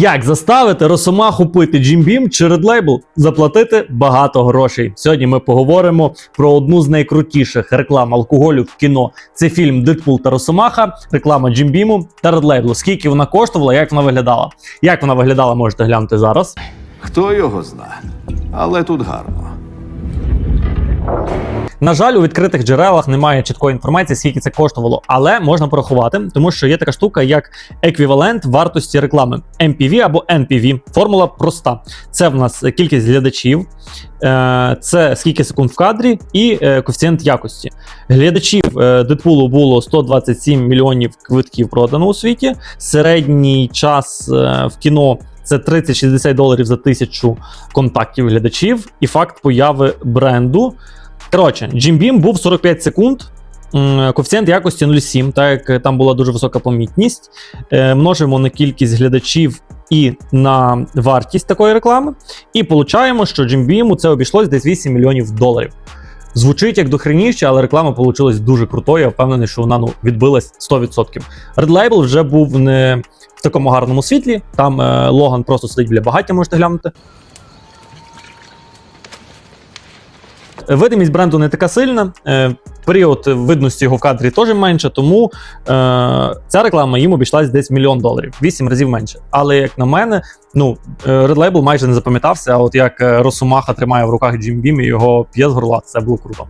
Як заставити Росомаху пити чи Red Label? Заплатити багато грошей. Сьогодні ми поговоримо про одну з найкрутіших реклам алкоголю в кіно. Це фільм Дедпул та Росомаха, реклама Джимбіму та Label. Скільки вона коштувала, як вона виглядала? Як вона виглядала, можете глянути зараз. Хто його зна? Але тут гарно. На жаль, у відкритих джерелах немає чіткої інформації, скільки це коштувало, але можна порахувати, тому що є така штука, як еквівалент вартості реклами MPV або NPV. Формула проста: це в нас кількість глядачів, е, це скільки секунд в кадрі і е, коефіцієнт якості. Глядачів е, Дедпулу було 127 мільйонів квитків продано у світі. Середній час в кіно. Це 30-60 доларів за тисячу контактів глядачів, і факт появи бренду Коротше, Beam був 45 секунд. Коефіцієнт якості 0,7, так як там була дуже висока помітність. Е, Множимо на кількість глядачів і на вартість такої реклами. І получаємо, що Beam це обійшлось десь 8 мільйонів доларів. Звучить як дохреніще, але реклама вийшла дуже крутою. Я впевнений, що вона ну, відбилась 100%. Red Label вже був не в такому гарному світлі. Там е, Логан просто сидить біля багаття, можете глянути. Видимість бренду не така сильна. е, Період видності його в кадрі теж менше, тому е, ця реклама їм обійшлась десь мільйон доларів, вісім разів менше. Але як на мене, ну е, Red Label майже не запам'ятався. А от як Росомаха тримає в руках Джим Бім і його п'є з горла, це було круто.